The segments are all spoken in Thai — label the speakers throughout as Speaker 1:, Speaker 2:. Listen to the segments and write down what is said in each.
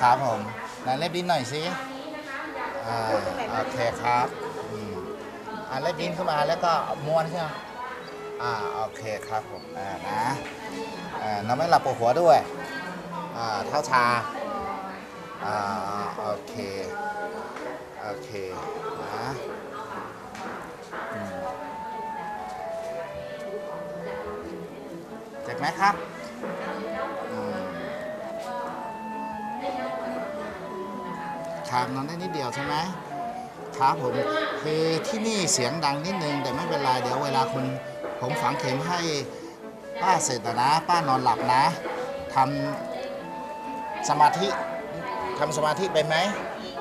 Speaker 1: ครับผมไหนเล็บดินหน่อยสิอ่าโอเคครับอืมอ่าเล็บดินขึ้นมาแล้วก็ม้วนใช่ไหมอ่าโอเคครับผมอ่านะอ่านอนไม่หลับปวดหัวด้วยอ่าเท้าชาอ่าโอเคโอเคนะเจ็บไหมครับ ครับนอนได้นิดเดียวใช่ไหมครับผมคือที่นี่เสียงดังนิดนึง แต่ไม่เป็นไรเดี๋ยวเวลาคุณผมฝังเข็มให้ป้าเสร็จนะ ป้านอนหลับนะทำสมาธิทำสมาธิไปไหม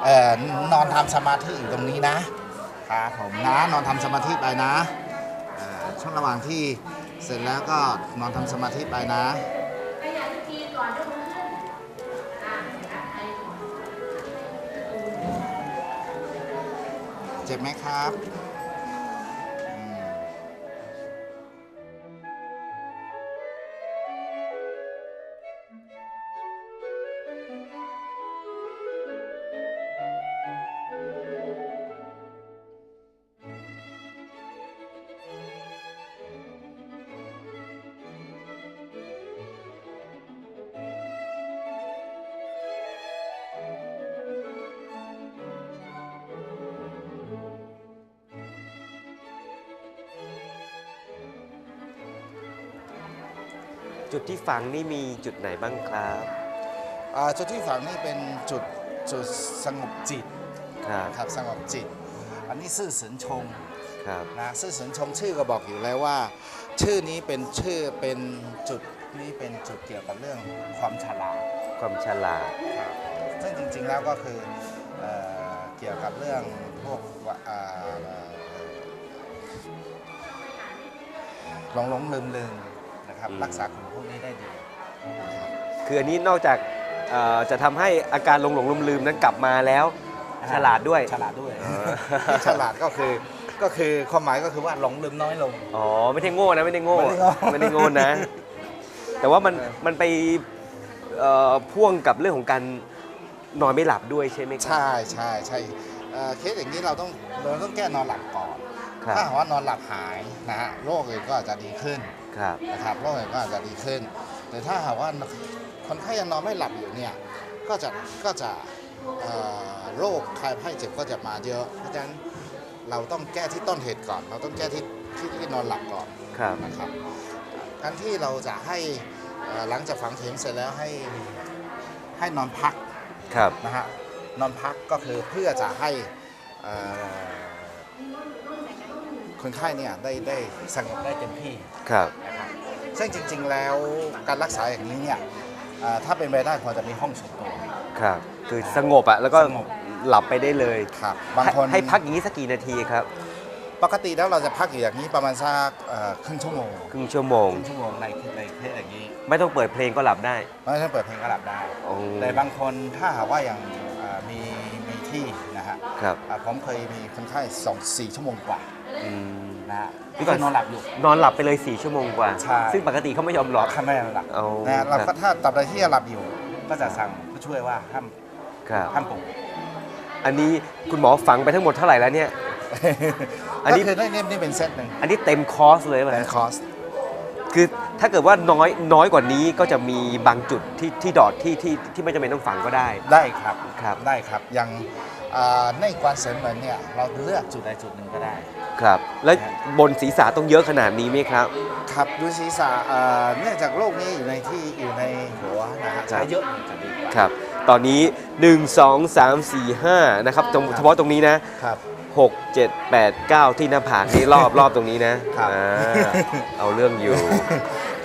Speaker 1: เออนอนทำสมาธิอยู่ตรงนี้นะครับผมนะนอนทำสมาธิไปนะช่วงระหว่างที่เสร็จแล้วก็นอนทำสมาธิไปนะ เจ็บไหมครับ
Speaker 2: จุดที่ฝังนี่มีจุดไหนบ้างครับ
Speaker 1: อ่าจุดที่ฝังนี่เป็นจุดจุดสงบจิต
Speaker 2: ครับ
Speaker 1: ครับสงบจิต อันนี้ซื่อสินชง
Speaker 2: ครับ
Speaker 1: นะซื่อสินชงชื่อก็บอกอยู่แล้วว่า ชื่อนี้เป็นชื่อเป็นจุดนี้เป็นจุดเกี่ยวกับเรื่องความฉลาด
Speaker 2: ความฉลาด
Speaker 1: ครับซึ่งจริงๆแล้วก็คือเอ่อเกี่ยวกับเรื่องพวกว่าอ่าเอ่อหลงหลงลืมลืม นะครับ
Speaker 2: อืม
Speaker 1: รักษาคนพวกนี้ได้ดีนะครับ
Speaker 2: คืออันนี้นอกจากเอ่อจะทำให้อาการหลงหลงลืมลืมๆนั้นกลับมาแล้วฉลาดด้วย
Speaker 1: ฉลาดด้วย
Speaker 2: เออ
Speaker 1: ที่ฉลาดก็คือก็คือความหมายก็คือว่าหลงลืมน้อยลง
Speaker 2: อ๋อไม่ได้โง่นะไม่ได้โง่
Speaker 1: ไม่ได้โง่
Speaker 2: ไม่ได้โง่นะ แต่ว่ามัน
Speaker 1: เออ
Speaker 2: มันไปเอ่อพ่วงกับเรื่องของการนอนไม่หลับด้วยใช่ไหมครั
Speaker 1: ใช่ใช่ใช่เอ่อเคสอย่างนี้เราต้องเราต้องแก้นอนหลับก่อน
Speaker 2: ครับ
Speaker 1: ถ้าหากว่านอนหลับหายนะฮะโรคอื่นก็อาจจะดีขึ้น
Speaker 2: ครับ
Speaker 1: นะครับโรคอื่นก็อาจจะดีขึ้น แต่ถ้าหากว่าคนไข้ยังนอนไม่หลับอยู่เนี่ยก็จะก็จะเอ่อโรคคลายไข้เจ็บก็จะมาเยอะ เพราะฉะนั้นเราต้องแก้ที่ต้นเหตุก่อน เราต้องแก้ที่ที่ที่นอนหลับก่อน
Speaker 2: ครับ
Speaker 1: นะครับการที่เราจะให้เอ่อหลังจากฝังเข็มเสร็จแล้วให้ให้นอนพัก
Speaker 2: ครับ
Speaker 1: นะฮะนอนพักก็คือเพื่อจะให้เอ่อ คนไข้เนี่ยได้ได้สงบได้เต็มที่
Speaker 2: ครับ
Speaker 1: นะครับซึ่งจริง ๆ แล้วการรักษาอย่างนี้เนี่ยเอ่อถ้าเป็นไปได้ควรจะมีห้องส่วนตัว
Speaker 2: ครับ คือสงบอะแล้วก็
Speaker 1: สงบ
Speaker 2: หลับไปได้เลย
Speaker 1: ครับบางคน
Speaker 2: ให้ให้พักอย่างนี้สักกี่นาทีครับ
Speaker 1: ปกติแล้วเราจะพักอยู่อย่างนี้ประมาณสักเอ่อครึ่งชั่วโมง
Speaker 2: ครึ่งชั่วโมง
Speaker 1: ครึ่งชั่วโมงในในเคสอย่างนี้
Speaker 2: ไม่ต้องเปิดเพลงก็หลับได้
Speaker 1: ไม่ต้องเปิดเพลงก็หลับได้
Speaker 2: โอ้
Speaker 1: แต่บางคนถ้าหากว่าอย่างเอ่อมีมี ที่นะฮะ
Speaker 2: ครับ
Speaker 1: อ่าผมเคยมีคนไข้สองสี่ชั่วโมงกว่า
Speaker 2: อืม
Speaker 1: นะฮะ
Speaker 2: พี่
Speaker 1: ที่
Speaker 2: ก่
Speaker 1: ก็
Speaker 2: อน
Speaker 1: นอนหลับอยู่
Speaker 2: นอนหลับไปเลย4ชั่วโมงกว่า
Speaker 1: ใช่
Speaker 2: ซึ่งปกติเขาไม่ยอมหลับ
Speaker 1: ข้าไม่นอนหลับ
Speaker 2: เอา
Speaker 1: นะฮะเรา
Speaker 2: ค
Speaker 1: ก็
Speaker 2: รับ
Speaker 1: ถ้าตับใดที่จะหลับอยู่ ก็จะสั่งผู้ช่วยว่าห้าม
Speaker 2: ครับ
Speaker 1: ห้ามปลุก
Speaker 2: อันนี้คุณหมอฝังไปทั้งหมดเท่าไหร่แล้วเนี่ย อันนี้
Speaker 1: ก็คือได้นี่นี่เป็นเซตหนึ่ง
Speaker 2: อันนี้เต็มคอร์สเลยไหม
Speaker 1: เป็นคอร์ส
Speaker 2: คือ ถ้าเกิดว่าน้อยน้อยกว่านี้ก็จะมีบางจุดที่ที่ดอดที่ที่ที่ไม่จำเป็นต้องฝังก็ได้
Speaker 1: ได้ครับ
Speaker 2: ครับ
Speaker 1: ได้ครับอย่างอ่าในกวานเสริมเหมือนเนี่ยเราเลือกจุดใดจุดหนึ่งก็ได้
Speaker 2: ครับ แล้วบนศีรษะต้องเยอะขนาดนี้ไหมครับ
Speaker 1: ครับดูศีรษะอ่าเนื่องจากโรคนี้อยู่ในที่อยู่ในหัวนะฮะ
Speaker 2: ครั
Speaker 1: ใช้
Speaker 2: บ
Speaker 1: เยอะมันจะดีกว่า
Speaker 2: ครับ ตอนนี้ 1 2 3 4 5นะครับตรงเฉพาะตรงนี้นะ
Speaker 1: ครับ
Speaker 2: 6 7 8 9 ที่หน้าผากนี่รอบรอบตรงนี้นะครับ อ่าเอาเรื่องอยู่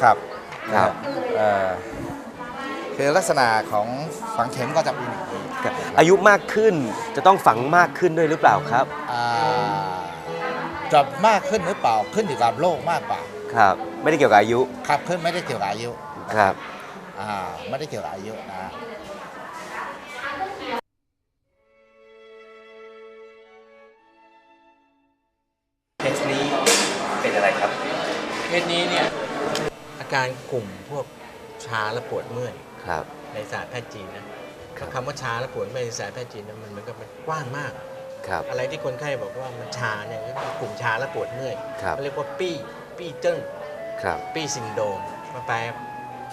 Speaker 1: ครับ
Speaker 2: ครับ
Speaker 1: เอ่อคือลักษณะของฝังเข็มก็จะเป็นอย่างนี้
Speaker 2: ครับอายุมากขึ้นจะต้องฝังมากขึ้นด้วยหรือเปล่าครับ
Speaker 1: อ่าจะมากขึ้นหรือเปล่าขึ้นอยู่กับโรคมากกว่า
Speaker 2: ครับ ไม่ได้เกี่ยวกับอายุ
Speaker 1: ครับขึ้นไม่ได้เกี่ยวกับอายุ
Speaker 2: ครับ
Speaker 1: อ่าไม่ได้เกี่ยวกับอายุนะ
Speaker 2: อะไรครับ
Speaker 3: เคสนี้เนี่ยอาการกลุ่มพวกชาและปวดเมื่อย
Speaker 2: ครับ
Speaker 3: ในศาสตร์แพทย์จีนนะ
Speaker 2: ครับ
Speaker 3: คำว่าชาและปวดไม่ในสายแพทย์จีนเนยมันมันก็มันกว้างมาก
Speaker 2: ครับ
Speaker 3: อะไรที่คนไข้บอกว่ามันชาเนี่ยก็คือกลุ่มชาและปวดเมื่อย
Speaker 2: ครับ
Speaker 3: เขาเรียกว่าปี้ปี้เจิ้ง
Speaker 2: ครับ
Speaker 3: ปี้ซินโดรมมาแปล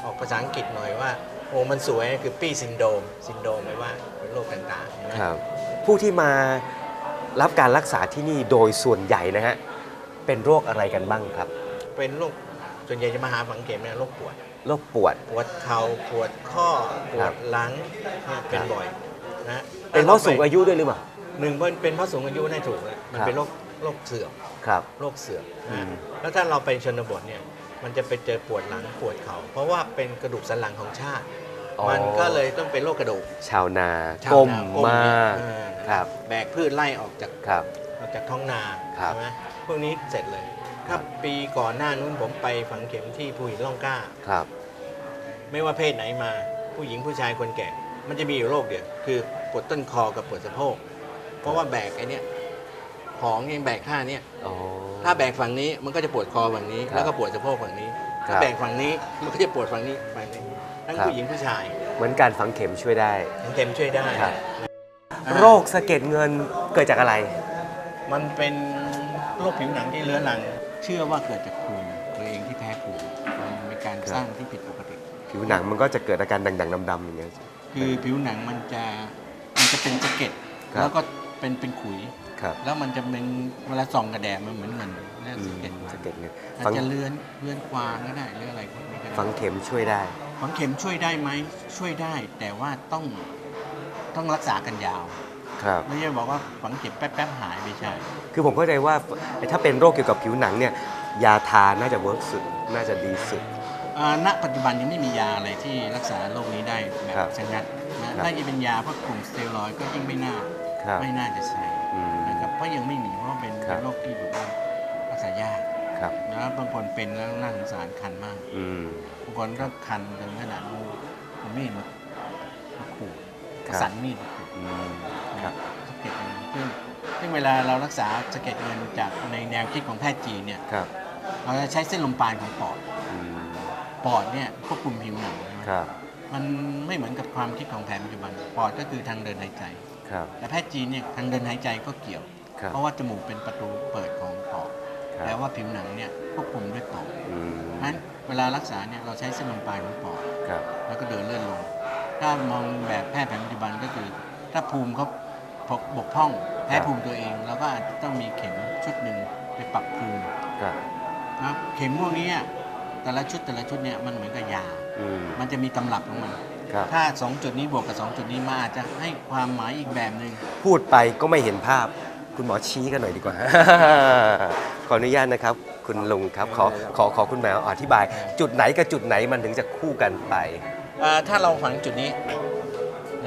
Speaker 3: ออกภาษาอังกฤษหน่อยว่าโอ้มันสวยคือปี้ซินโดรมซินโดรมแปลว่าเป็นโรคต่างๆเห็นไหม
Speaker 2: ครับผู้ที่มารับการรักษาที่นี่โดยส่วนใหญ่นะฮะ เป็นโรคอะไรกันบ้างครับ
Speaker 3: เป็นโรคส่วนใหญ่จะมาหาฝังเข็มเนี่ยโรคปวด
Speaker 2: โรคปวด
Speaker 3: ปวดเข่าปวดข้อป
Speaker 2: ควรั
Speaker 3: ด
Speaker 2: บ
Speaker 3: หลังเนี่ยเป็น
Speaker 2: ครับ
Speaker 3: บ่อยนะ
Speaker 2: เป็นเพราะสูงอายุด้วยหรือเปล่า
Speaker 3: หนึ่งเป็นเป็นเพราะสูงอายุแน่ถูกแล้วมัน
Speaker 2: ครับ
Speaker 3: เป็นโรคโรคเสื่อม
Speaker 2: ครับ
Speaker 3: โรคเสื่อม
Speaker 2: อื
Speaker 3: นะ
Speaker 2: ม
Speaker 3: แล้วถ้าเราไปชนบทเนี่ยมันจะไปเจอปวดหลังปวดเข่าเพราะว่าเป็นกระดูกสันหลังของชาติ มันก็เลยต้องเป็นโรคกระดูก
Speaker 2: ชาวนา
Speaker 3: ชาว
Speaker 2: ก้ม
Speaker 3: นา
Speaker 2: มา
Speaker 3: เนี่ย
Speaker 2: ก
Speaker 3: เออ
Speaker 2: ครับ
Speaker 3: แบกพืชไล่ออกจาก
Speaker 2: ครับ
Speaker 3: ออกจากท้องนา
Speaker 2: ครับ
Speaker 3: ใช่ไหมพวกนี้เสร็จเลยถ้าปีก่อนหน้านู้นผมไปฝังเข็มที่ภูหินร่องกล้า
Speaker 2: ครับ
Speaker 3: ไม่ว่าเพศไหนมา ผู้หญิงผู้ชายคนแก่ มันจะมีอยู่โรคเดียว คือปวดต้นคอกับปวดสะโพก เพราะว่าแบกไอ้เนี่ยของยังแบกท่าเนี่ย
Speaker 2: อ๋อ
Speaker 3: ถ้าแบกฝั่งนี้มันก็จะปวดคอฝั่งนี้
Speaker 2: ครับ
Speaker 3: แล้วก็ปวดสะโพกฝั่งนี้
Speaker 2: ครั
Speaker 3: ถ้า
Speaker 2: บ
Speaker 3: แบกฝั่งนี้มันก็จะปวดฝั่งนี้ฝั่งนี้ทั้ง
Speaker 2: ครับ
Speaker 3: ผู้หญิงผู้ชาย
Speaker 2: เหมือนการฝังเข็มช่วยได้
Speaker 3: ทั้งเต็มช่วยได้
Speaker 2: ครับ
Speaker 3: อ่า
Speaker 2: โรคสะเก็ดเงินเกิดจากอะไร
Speaker 3: มันเป็นโรคผิวหนังที่เรื้อรัง เชื่อว่าเกิดจากภูมิตัวเองที่แพ้ภูมิมันเป็นการ
Speaker 2: ครับ
Speaker 3: สร้างที่ผิดปกติ
Speaker 2: ผิวหนังมันก็จะเกิดอาการด่างๆดำๆอย่างเงี้ย
Speaker 3: คือผิวหนังมันจะมันจะเป็นสะเก็ด
Speaker 2: ครับ
Speaker 3: แล้วก็เป็นเป็นขุย
Speaker 2: ครับ
Speaker 3: แล้วมันจะเป็นเวลาส่องกระแดดมันเหมือนเงินนี่
Speaker 2: อื
Speaker 3: สะ
Speaker 2: ม
Speaker 3: เก็ด
Speaker 2: สะเก็ดเงิน
Speaker 3: อาจ
Speaker 2: ฝัง
Speaker 3: จะเลือนเลือนกวางก็ได้หรืออะไรพวกนี้ก็ได้
Speaker 2: ฝังเข็มช่วยได้
Speaker 3: ฝังเข็มช่วยได้ไหมช่วยได้แต่ว่าต้องต้องรักษากันยาว
Speaker 2: ครับ
Speaker 3: ไม่ใช่บอกว่าฝังเข็มแป๊บๆหายไม่ใช่
Speaker 2: คือผมเข้าใจว่าถ้าเป็นโรคเกี่ยวกับผิวหนังเนี่ยยาทาน่าจะเวิร์กสุดน่าจะดีสุด
Speaker 3: อ่าณปัจจุบันยังไม่มียาอะไรที่รักษาโรคนี้ได้แบ
Speaker 2: ครับ
Speaker 3: บชงัดนะครับถ้าจะเป็นยาพวกกลุ่มสเตียรอยด์ก็ยิ่งไม่น่า
Speaker 2: ครับ
Speaker 3: ไม่น่าจะใช้
Speaker 2: อืม
Speaker 3: นะครับเพราะยังไม่มีเพราะว่าเป็น
Speaker 2: ครั
Speaker 3: เป็
Speaker 2: บ
Speaker 3: นโรคที่แบบว่ารักษายาก
Speaker 2: ครับ
Speaker 3: นะบางคนเป็นแล้วน่าสงสารคันมาก
Speaker 2: อืม
Speaker 3: บางคนก็คันถึงขนาดเอาเอามีดมามาขู่
Speaker 2: ครับ
Speaker 3: สันมีดมาขู่
Speaker 2: อืมครับ
Speaker 3: สะเก็ดเงินซึ่งซึ่งเวลาเรารักษาสะเก็ดเงินจากในแนวคิดของแพทย์จีนเนี่ย
Speaker 2: ครับ
Speaker 3: เราจะใช้เส้นลมปราณของปอด
Speaker 2: อืม
Speaker 3: ปอดเนี่ยควบคุมผิวหนังใช่ไหม
Speaker 2: ครับ
Speaker 3: มันไม่เหมือนกับความคิดของแผนปัจจุบันปอดก็คือทางเดินหายใจ
Speaker 2: ครับ
Speaker 3: แต่แพทย์จีนเนี่ยทางเดินหายใจก็เกี่ยว
Speaker 2: ครับ
Speaker 3: เพราะว่าจมูกเป็นประตูเปิดของปอด
Speaker 2: ครับ
Speaker 3: แต่ว่าผิวหนังเนี่ยควบคุมด้วยปอด
Speaker 2: อืม
Speaker 3: เพราะฉะนั้นเวลารักษาเนี่ยเราใช้เส้นลมปราณของปอด
Speaker 2: ครับ
Speaker 3: แล้วก็เดินเลื่อนลง ถ้ามองแบบแพทย์แผนปัจจุบันก็คือ ถ้าภูมิเขา บกพร่องแพ้ภูมิตัวเองเราก็อาจจะต้องมีเข็มชุดหนึ่งไปปรับภูมิ
Speaker 2: ครับ
Speaker 3: นะครับเข็มพวกนี้อะแต่ละชุดแต่ละชุดเนี่ยมันเหมือนกับยา
Speaker 2: อืม
Speaker 3: มันจะมีตำรับของมัน
Speaker 2: ครับ
Speaker 3: ถ้า 2 จุดนี้บวกกับ 2 จุดนี้มาอาจจะให้ความหมายอีกแบบหนึ่ง
Speaker 2: พูดไปก็ไม่เห็นภาพ คุณหมอชี้กันหน่อยดีกว่า ขออนุญาตนะครับ คุณลุงครับขอขอขอคุณหมออธิบาย จุดไหนกับจุดไหนมันถึงจะคู่กันไป
Speaker 3: อ่าถ้าเราฝังจุดนี้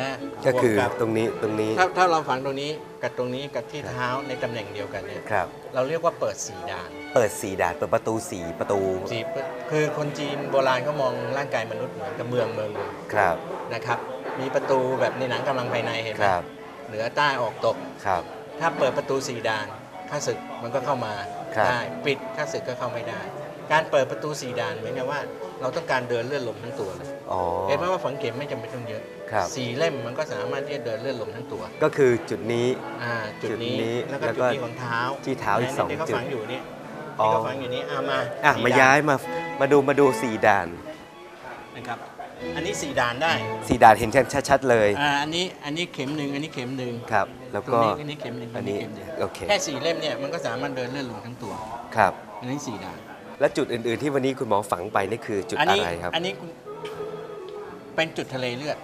Speaker 3: นะ
Speaker 2: ก็คือบ
Speaker 3: วกับ
Speaker 2: ตรงนี้ตรงนี้
Speaker 3: ถ้าถ้าเราฝังตรงนี้กับตรงนี้กับที่เท้าในตำแหน่งเดียวกันเนี่ย
Speaker 2: ครับ
Speaker 3: เราเรียกว่าเปิดสีดาน
Speaker 2: เปิดสีดานเปิดประตูสีประตู
Speaker 3: สีคือคนจีนโบราณเขามองร่างกายมนุษย์เหมือนกับเมืองเมืองหนึ่ง
Speaker 2: ครับ
Speaker 3: นะครับ มีประตูแบบในหนังกำลังภายในเห็นไห
Speaker 2: ค
Speaker 3: ม
Speaker 2: รับ
Speaker 3: เหนือใต้ออกตก
Speaker 2: ครับ
Speaker 3: ถ้าเปิดประตูสีดานข้าศึกมันก็เข้ามา
Speaker 2: ครับ
Speaker 3: ได้ปิดข้าศึกก็เข้าไม่ได้ การเปิดประตูสีดานเหมือนกับว่า เราต้องการเดินเลื่อนลมทั้งตัวเลย
Speaker 2: อ๋อ
Speaker 3: เห็นไหมว่าฝังเข็มไม่จำเป็นต้องเยอะ
Speaker 2: ครับ
Speaker 3: สี่เล่มมันก็สามารถที่จะเดินเลื่อนลมทั้งตัว
Speaker 2: ก็คือจุดนี้
Speaker 3: อ่าจุดนี้
Speaker 2: จุดนี้
Speaker 3: แล้วก็
Speaker 2: แล้ว
Speaker 3: จุ
Speaker 2: ก็
Speaker 3: ดนี้ของเท้า
Speaker 2: ที่เท้าอีกสอง
Speaker 3: ที่เขา
Speaker 2: จุด
Speaker 3: ฝังอยู่นี่
Speaker 2: อ๋อ
Speaker 3: ที่เขาฝังอยู่นี่อ่ามา
Speaker 2: อะ
Speaker 3: สี่
Speaker 2: มา
Speaker 3: ด่น
Speaker 2: ย้ายมามาดูมาดูสีดาน
Speaker 3: นะครับ อันนี้สี่ด่านได้
Speaker 2: สีดานเห็นชัดๆเลย
Speaker 3: อ่าอันนี้อันนี้เข็มหนึ่งอันนี้เข็มหนึ่ง
Speaker 2: ครับ แล้ว
Speaker 3: ตรง
Speaker 2: ก็
Speaker 3: นี้อันนี้เข็มหนึ่ง
Speaker 2: อันนี้
Speaker 3: เข็มหนึ่ง
Speaker 2: โอเค
Speaker 3: แค่สี่เล่มเนี่ยมันก็สามารถเดินเลื่อนลมทั้งตัว
Speaker 2: ครับ
Speaker 3: อันนี้สี่ด่าน
Speaker 2: และจุดอื่น ๆ ที่วันนี้คุณหมอฝังไปนี่คือจุด
Speaker 3: อัน
Speaker 2: อะ
Speaker 3: นี้
Speaker 2: ไรครับ
Speaker 3: อันนี้คุณ เป็นจุดทะเลเลือด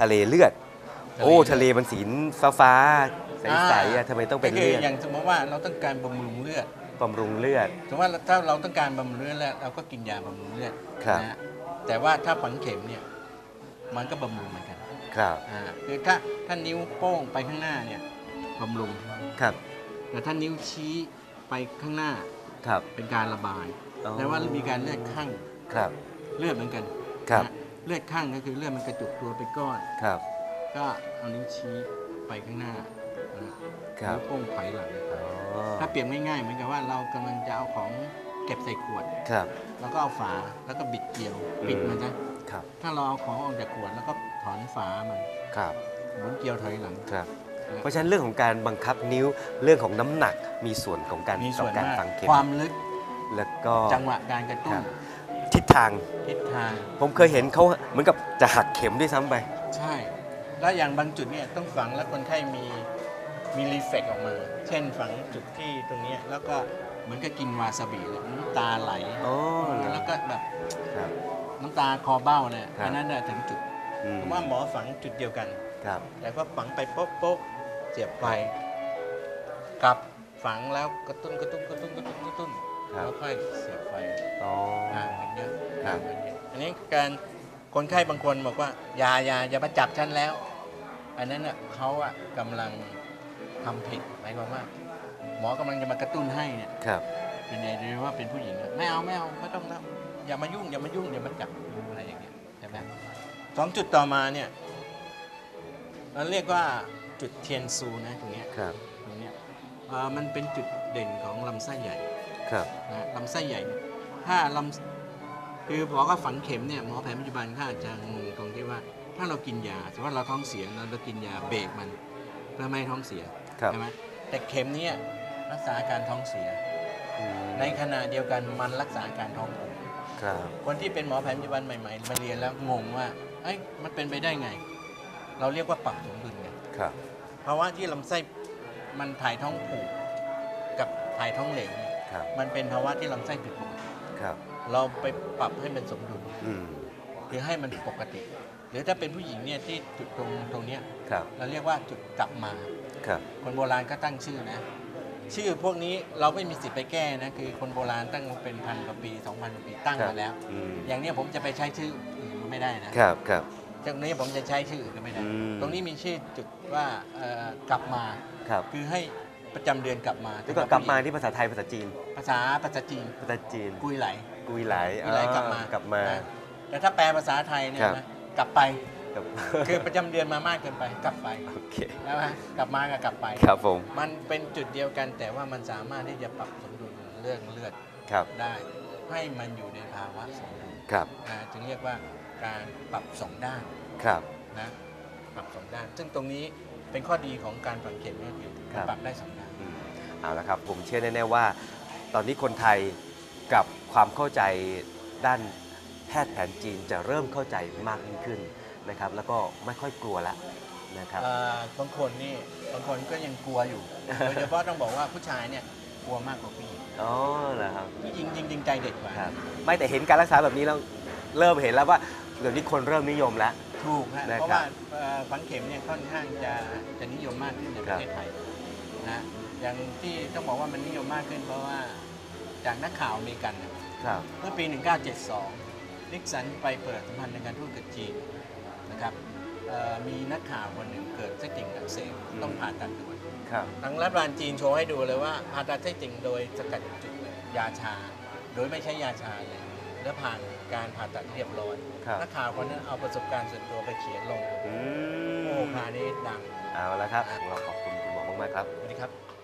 Speaker 2: ทะเลเลือด
Speaker 3: ทะเล
Speaker 2: โอ้
Speaker 3: เลือด
Speaker 2: ทะเลมันสีฟ้าฟ้าๆใสๆอะทำไมต้องเป็น
Speaker 3: ก็คื
Speaker 2: เลือด
Speaker 3: อย่างสมมติว่าเราต้องการบำรุงเลือด
Speaker 2: บำรุงเลือด
Speaker 3: สมมติว่าถ้าเราต้องการบำรุงเลือดแล้วเราก็กินยาบำรุงเลือด
Speaker 2: ครับ
Speaker 3: นะฮะแต่ว่าถ้าฝังเข็มเนี่ยมันก็บำรุงเหมือนกัน
Speaker 2: ครับ
Speaker 3: อ่าคือถ้าถ้านิ้วโป้งไปข้างหน้าเนี่ยบำรุง
Speaker 2: ครับ
Speaker 3: แต่ถ้านิ้วชี้ไปข้างหน้า
Speaker 2: ครับ
Speaker 3: เป็นการระบาย
Speaker 2: อ๋อ
Speaker 3: แต่ว่ามีการเลือดข้าง
Speaker 2: ครับ
Speaker 3: เลือดเหมือนกัน
Speaker 2: ครับ
Speaker 3: นะ เลือดข้างก็คือเลือดมันกระจุกตัวเป็นก้อน
Speaker 2: ครับ
Speaker 3: ก็เอานิ้วชี้ไปข้างหน้านะครับ นิ้วโป้งถอยหลัง
Speaker 2: อ๋อ
Speaker 3: ถ้าเปรียบง่ายๆเหมือนกับว่าเรากำลังจะเอาของเก็บใส่ขวด
Speaker 2: ครับ
Speaker 3: แล้วก็เอาฝาแล้วก็บิดเกลียวปิดมันซะ
Speaker 2: ครับ
Speaker 3: ถ้าเราเอาของออกจากขวดแล้วก็ถถอนฝามัน
Speaker 2: ครับ
Speaker 3: หมุนเกลียวถอยหลัง
Speaker 2: ครับ
Speaker 3: นะ
Speaker 2: เพราะฉะนั้นเรื่องของการบังคับนิ้วเรื่องของน้ำหนักมีส่วนของการ
Speaker 3: มี
Speaker 2: ต่
Speaker 3: ส่
Speaker 2: อ
Speaker 3: วน
Speaker 2: การ
Speaker 3: มาก
Speaker 2: ฝังเข็ม
Speaker 3: ความลึก
Speaker 2: แล้วก็
Speaker 3: จังหวะการกระตุ้
Speaker 2: ครั
Speaker 3: น
Speaker 2: บ ทิศทาง
Speaker 3: ทิศทาง
Speaker 2: ผมเคยเห็นเขาเหมือนกับจะหักเข็มด้วยซ้ำไป
Speaker 3: ใช่ แล้วอย่างบางจุดเนี่ยต้องฝังแล้วคนไข้มีมีรีเฟกออกมา เช่นฝังจุดที่ตรงเนี้ยแล้วก็เหมือนกับกินวาซาบิเลยน้ำตาไหล
Speaker 2: อ๋อ
Speaker 3: แล้วก็แบบ
Speaker 2: ครับ
Speaker 3: น้ำตาคอเบ้าเนี่ย
Speaker 2: ครับ
Speaker 3: อันนั้นน่ะถึงจุด
Speaker 2: อืม
Speaker 3: เพราะว่าหมอฝังจุดเดียวกัน
Speaker 2: ครับ
Speaker 3: แต่ก็ฝังไปโป๊ะโป๊ะเสียบไปกลับฝังแล้วกระตุ้นกระตุ้นกระตุ้นกระตุ้นกระตุ้น
Speaker 2: ครับ
Speaker 3: แล้วค่อยเสียบไฟ
Speaker 2: อ๋อ ครับ
Speaker 3: ห่างกันเยอะอันนี้การคนไข้บางคนบอกว่าอย่าอย่าอย่ามาจับฉันแล้ว อันนั้นน่ะเขาอะกำลังทำผิดหมายความว่า หมอกำลังจะมากระตุ้นให้เนี่ย
Speaker 2: ครับ
Speaker 3: เป็นไงหรือว่าเป็นผู้หญิงอะไม่เอาไม่เอาไม่ต้องทำอย่ามายุ่งอย่ามายุ่งอย่ามาจับอะไรอย่างเงี้ยใช่ไหมสองจุดต่อมาเนี่ยเราเรียกว่าจุดเทียนซูนะตรงเนี้ย
Speaker 2: ครับ
Speaker 3: ตรงเนี้ยเอ่อมันเป็นจุดเด่นของลำไส้ใหญ่
Speaker 2: ครับ
Speaker 3: นะลำไส้ใหญ่เนี่ยถ้าลำ คือหมอก็ฝังเข็มเนี่ยหมอแผนปัจจุบันเขาอาจจะงงตรงที่ว่า ถ้าเรากินยาสมมติว่าเราท้องเสียเราเรากินยาเบรกมันเพื่อไม่ให้ท้องเสีย
Speaker 2: ครับ
Speaker 3: ใช่ไหมแต่เข็มเนี้รักษาอาการท้องเสีย
Speaker 2: อืม
Speaker 3: ในขณะเดียวกันมันรักษาอาการท้องผูก
Speaker 2: ครับ
Speaker 3: คนที่เป็นหมอแผนปัจจุบันใหม่ๆมาเรียนแล้วงงว่าเอ้ยมันเป็นไปได้ไง เราเรียกว่าปรับสมดุลไง
Speaker 2: ครับ
Speaker 3: ภาวะที่ลำไส้มันถ่ายท้องผูกกับถ่ายท้องเหลวเนี่ย
Speaker 2: ครับ
Speaker 3: มันเป็นภาวะที่ลำไส้ผิดปกติ
Speaker 2: ครับ
Speaker 3: เราไปปรับให้มันสมดุล
Speaker 2: อืม
Speaker 3: คือให้มันปกติ หรือถ้าเป็นผู้หญิงเนี่ยที่จุดตรงตรงเนี้ย
Speaker 2: ครับ
Speaker 3: เราเรียกว่าจุดกลับมา
Speaker 2: ครับ
Speaker 3: คนโบราณก็ตั้งชื่อนะ ชื่อพวกนี้เราไม่มีสิทธิ์ไปแก้นะ คือคนโบราณตั้งมาเป็นพันกว่าปีสองพันกว่าปีตั้ง
Speaker 2: ครับ
Speaker 3: มาแล้ว
Speaker 2: อืม
Speaker 3: อย่างเนี้ยผมจะไปใช้ชื่ออื่นก็ไม่ได้นะครับ
Speaker 2: ครับ
Speaker 3: จากนี้ผมจะใช้ชื่ออื่นก็ไม่ได้
Speaker 2: อืม
Speaker 3: ตรงนี้มีชื่อจุดว่าเอ่อกลับมา
Speaker 2: ครับ
Speaker 3: คือให้ ประจำเดือนกลับมา
Speaker 2: แล้วก็กลับมาที่ภาษาไทยภาษาจีน
Speaker 3: ภาษาภาษาจีน
Speaker 2: ภาษาจีน
Speaker 3: กุยไหล
Speaker 2: กุยไหล
Speaker 3: กุยไหลกลับมา
Speaker 2: อ่กลับมา
Speaker 3: นะแต่ถ้าแปลภาษาไทยเนี่ย
Speaker 2: ครับ
Speaker 3: นะกลับไป
Speaker 2: กลับ
Speaker 3: คือประจำเดือนมามากเกินไป กลับไป
Speaker 2: โอเค
Speaker 3: ใช่ไหมกลับมากับกลับไป
Speaker 2: ครับผม
Speaker 3: มันเป็นจุดเดียวกันแต่ว่ามันสามารถที่จะปรับสมดุลเรื่องเลือด
Speaker 2: ครับ
Speaker 3: ได้ ให้มันอยู่ในภาวะสมดุล
Speaker 2: ครับ
Speaker 3: นะจึงเรียกว่าการปรับสองด้าน
Speaker 2: ครับ
Speaker 3: นะปรับสองด้าน ซึ่งตรงนี้เป็นข้อดีของการฝังเข็มก็คือ
Speaker 2: ครับ
Speaker 3: ปรับได้สองด้าน
Speaker 2: อืม เอาละครับผมเชื่อแน่ๆว่า ตอนนี้คนไทยกับความเข้าใจด้านแพทย์แผนจีนจะเริ่มเข้าใจมากยิ่งขึ้นนะครับ แล้วก็ไม่ค่อยกลัวละนะครับ
Speaker 3: เอ่อบางคนนี่บางคนก็ยังกลัวอยู่ โดยเฉพาะต้องบอกว่าผู้ชายเนี่ยกลัวมากกว่าผู้หญิง
Speaker 2: อ๋อเหรอครับ
Speaker 3: ผู้หญิงจริงๆใจเด็ดกว่า
Speaker 2: ครับ ไม่แต่เห็นการรักษาแบบนี้แล้วเริ่มเห็นแล้วว่าเดี๋ยวนี้คนเริ่มนิยมแล้ว
Speaker 3: ถูกฮะ
Speaker 2: นะครับ
Speaker 3: เพราะว่าเอ่อฝังเข็มเนี่ยค่อนข้างจะจะนิยมมากขึ้นในป
Speaker 2: ครั
Speaker 3: ระ
Speaker 2: บ
Speaker 3: เทศไทยนะ อย่างที่ต้องบอกว่ามันนิยมมากขึ้นเพราะว่าจากนักข่าวอเมริกันเนี่ย
Speaker 2: ครับ
Speaker 3: เมื่อปี 1972 นิกสันไปเปิดสัมพันธ์ในการทูตกับจีนนะครับเอ่อมีนักข่าวคนหนึ่งเกิดไส้ติ่งอักเสบต้องผ่าตัดด่วน
Speaker 2: ครับ
Speaker 3: ทางรัฐบาลจีนโชว์ให้ดูเลยว่าผ่าตัดไส้ติ่งโดยสกัดจุดยาชา โดยไม่ใช้ยาชาเลยและผ่านการผ่าตัดเรียบร้อย
Speaker 2: ครับ
Speaker 3: นักข่าวคนนั้นเอาประสบการณ์ส่วนตัวไปเขียนลง
Speaker 2: อื
Speaker 3: โอ้
Speaker 2: ม
Speaker 3: คราวนี้ดัง
Speaker 2: เอาละครับ เราขอบคุณคุณหมอมากๆครับ
Speaker 3: สวัสดีครับ